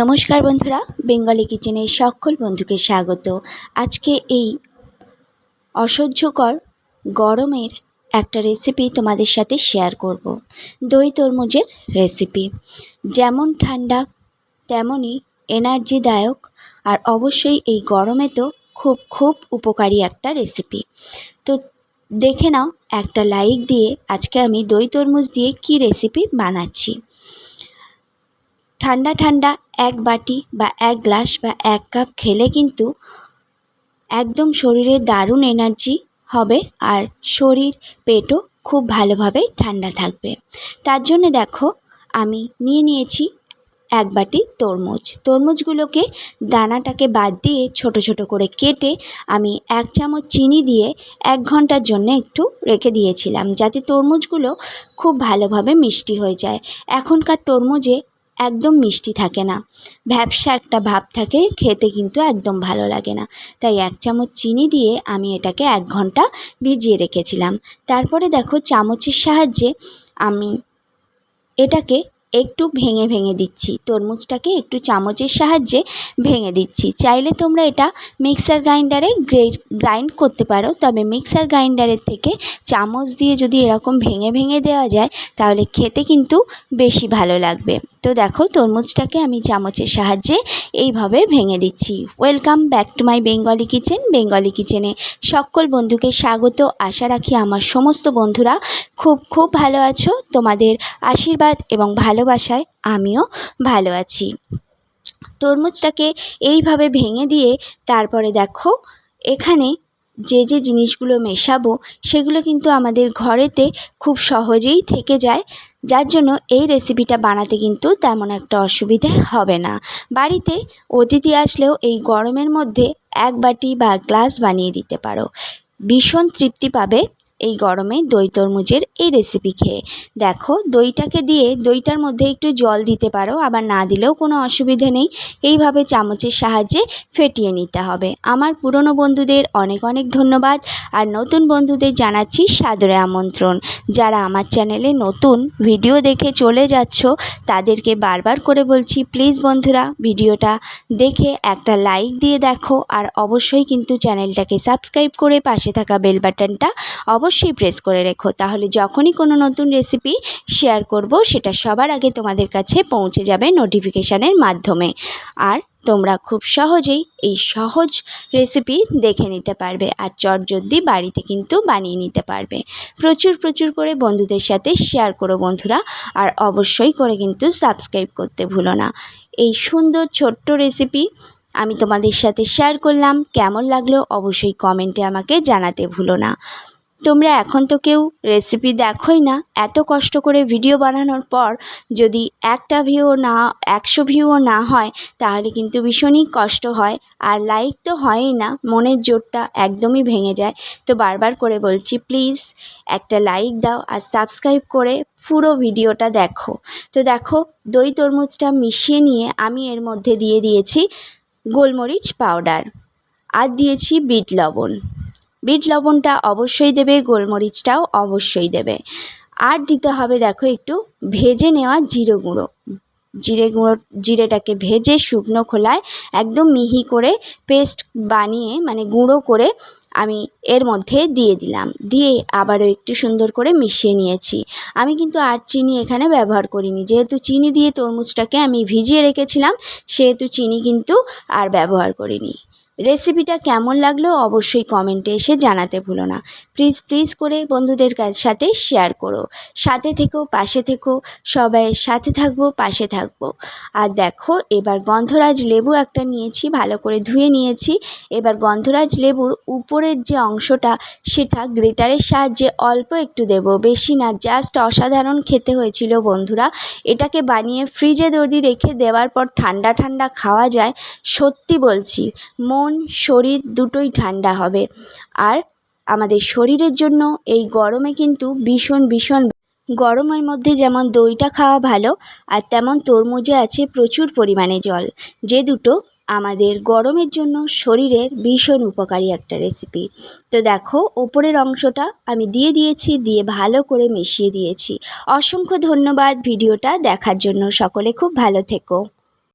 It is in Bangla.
নমস্কার বন্ধুরা, বেঙ্গলি কিচেনের সকল বন্ধুকে স্বাগত। আজকে এই অসহ্যকর গরমের একটা রেসিপি তোমাদের সাথে শেয়ার করব। দই তরমুজের রেসিপি যেমন ঠান্ডা তেমনই এনার্জিদায়ক আর অবশ্যই এই গরমে তো খুব খুব উপকারী একটা রেসিপি তো দেখে নাও, একটা লাইক দিয়ে আজকে আমি দই তরমুজ দিয়ে কি রেসিপি বানাচ্ছি। ঠান্ডা ঠান্ডা এক বাটি বা এক গ্লাস বা এক কাপ খেলে কিন্তু একদম শরীরে দারুণ এনার্জি হবে আর শরীর, পেটও খুব ভালোভাবে ঠান্ডা থাকবে। তার জন্যে দেখো, আমি নিয়ে নিয়েছি এক বাটি তরমুজ। তরমুজগুলোকে দানাটাকে বাদ দিয়ে ছোট ছোট করে কেটে আমি এক চামচ চিনি দিয়ে এক ঘণ্টার জন্য একটু রেখে দিয়েছিলাম, যাতে তরমুজগুলো খুব ভালোভাবে মিষ্টি হয়ে যায়। এখনকার তরমুজে একদম মিষ্টি থাকে না। ভ্যাপসা একটা ভাব থাকে, খেতে কিন্তু একদম ভালো লাগে না। তাই এক চামচ চিনি দিয়ে আমি এটাকে এক ঘণ্টা ভিজিয়ে রেখেছিলাম। তারপরে দেখো চামচের সাহায্যে আমি এটাকে একটু ভেঙে ভেঙে দিচ্ছি। তরমুজটাকে একটু চামচের সাহায্যে ভেঙে দিচ্ছি। চাইলে তোমরা এটা মিক্সার গ্রাইন্ডারে গ্রাইন্ড করতে পারো। তবে মিক্সার গ্রাইন্ডারের থেকে চামচ দিয়ে যদি এরকম ভেঙে ভেঙে দেওয়া যায়, তাহলে খেতে কিন্তু বেশি ভালো লাগবে। তো দেখো তরমুজটাকে আমি চামচের সাহায্যে এইভাবে ভেঙে দিচ্ছি। Welcome back to my Bengali kitchen Bengali কিচেনে সকল বন্ধুকে স্বাগত। আশা রাখি আমার সমস্ত বন্ধুরা খুব খুব ভালো আছো। তোমাদের আশীর্বাদ এবং ভালোবাসায় আমিও ভালো আছি। তরমুজটাকে এইভাবে ভেঙে দিয়ে তারপরে দেখো এখানে যে যে জিনিসগুলো মেশাবো, সেগুলো কিন্তু আমাদের ঘরেতে খুব সহজেই থেকে যায়। যার জন্য এই রেসিপিটা বানাতে কিন্তু তেমন একটা অসুবিধে হবে না। বাড়িতে অতিথি আসলেও এই গরমের মধ্যে এক বাটি বা গ্লাস বানিয়ে দিতে পারো। ভীষণ তৃপ্তি পাবে। এই গরমে দই তরমুজের এই রেসিপি খেয়ে। দেখো, দইটাকে দিয়ে দইটার মধ্যে একটু জল দিতে পারো, আবার না দিলেও কোনো অসুবিধে নেই। এইভাবে চামচের সাহায্যে ফেটিয়ে নিতে হবে। আমার পুরনো বন্ধুদের অনেক অনেক ধন্যবাদ, আর নতুন বন্ধুদের জানাচ্ছি সাদরে আমন্ত্রণ। যারা আমার চ্যানেলে নতুন ভিডিও দেখে চলে যাচ্ছ, তাদেরকে বারবার করে বলছি, প্লিজ বন্ধুরা, ভিডিওটা দেখে একটা লাইক দিয়ে দেখো, আর অবশ্যই কিন্তু চ্যানেলটাকে সাবস্ক্রাইব করে পাশে থাকা বেল বাটনটা অবশ্যই প্রেস করে রেখো। তাহলে যখনই কোনো নতুন রেসিপি শেয়ার করব, সেটা সবার আগে তোমাদের কাছে পৌঁছে যাবে নোটিফিকেশানের মাধ্যমে। আর তোমরা খুব সহজেই এই সহজ রেসিপি দেখে নিতে পারবে আর চটজলদি বাড়িতে কিন্তু বানিয়ে নিতে পারবে। প্রচুর প্রচুর করে বন্ধুদের সাথে শেয়ার করো বন্ধুরা, আর অবশ্যই করে কিন্তু সাবস্ক্রাইব করতে ভুলো না। এই সুন্দর ছোট্ট রেসিপি আমি তোমাদের সাথে শেয়ার করলাম। কেমন লাগল অবশ্যই কমেন্টে আমাকে জানাতে ভুলো না। তোমরা এখন তো কেউ রেসিপি দেখোই না। এত কষ্ট করে ভিডিও বানানোর পর যদি একটা ভিউ না, একশো ভিউও না হয়, তাহলে কিন্তু ভীষণই কষ্ট হয়। আর লাইক তো হয়ই না, মনের জোরটা একদমই ভেঙে যায়। তো বারবার করে বলছি প্লিজ একটা লাইক দাও আর সাবস্ক্রাইব করে পুরো ভিডিওটা দেখো। তো দেখো, দই তরমুজটা মিশিয়ে নিয়ে আমি এর মধ্যে দিয়ে দিয়েছি গোলমরিচ পাউডার আর দিয়েছি বিট লবণ। বিট লবণটা অবশ্যই দেবে, গোলমরিচটাও অবশ্যই দেবে। আর দিতে হবে দেখো একটু ভেজে নেওয়া জিরে গুঁড়ো। জিরে গুঁড়ো, জিরেটাকে ভেজে শুকনো খোলায় একদম মিহি করে পেস্ট বানিয়ে মানে গুঁড়ো করে আমি এর মধ্যে দিয়ে দিলাম। দিয়ে আবারও একটু সুন্দর করে মিশিয়ে নিয়েছি। আমি কিন্তু আর চিনি এখানে ব্যবহার করিনি। যেহেতু চিনি দিয়ে তরমুজটাকে আমি ভিজিয়ে রেখেছিলাম, সেহেতু চিনি কিন্তু আর ব্যবহার করিনি। রেসিপিটা কেমন লাগল অবশ্যই কমেন্টে এসে জানাতে ভুলো না। প্লিজ প্লিজ করে বন্ধুদের সাথে শেয়ার করো। সাথে থেকো, পাশে থেকো, সবাই সাথে থাকব, পাশে থাকব। আর দেখো, এবার গন্ধরাজ লেবু একটা নিয়েছি, ভালো করে ধুয়ে নিয়েছি। এবার গন্ধরাজ লেবুর উপরের যে অংশটা, সেটা গ্রেটারের সাহায্যে অল্প একটু দেব। বেশি না জাস্ট অসাধারণ খেতে হয়েছিল বন্ধুরা। এটাকে বানিয়ে ফ্রিজে দর্দি রেখে দেওয়ার পর ঠান্ডা ঠান্ডা খাওয়া যায়। সত্যি বলছি, মন মন, শরীর দুটোই ঠান্ডা হবে। আর আমাদের শরীরের জন্য এই গরমে কিন্তু ভীষণ ভীষণ গরমের মধ্যে যেমন দইটা খাওয়া ভালো, আর তেমন তরমুজে আছে প্রচুর পরিমাণে জল। যে দুটো আমাদের গরমের জন্য শরীরের ভীষণ উপকারী একটা রেসিপি তো দেখো, ওপরের অংশটা আমি দিয়ে দিয়েছি, দিয়ে ভালো করে মিশিয়ে দিয়েছি। অসংখ্য ধন্যবাদ ভিডিওটা দেখার জন্য। সকলে খুব ভালো থেকো।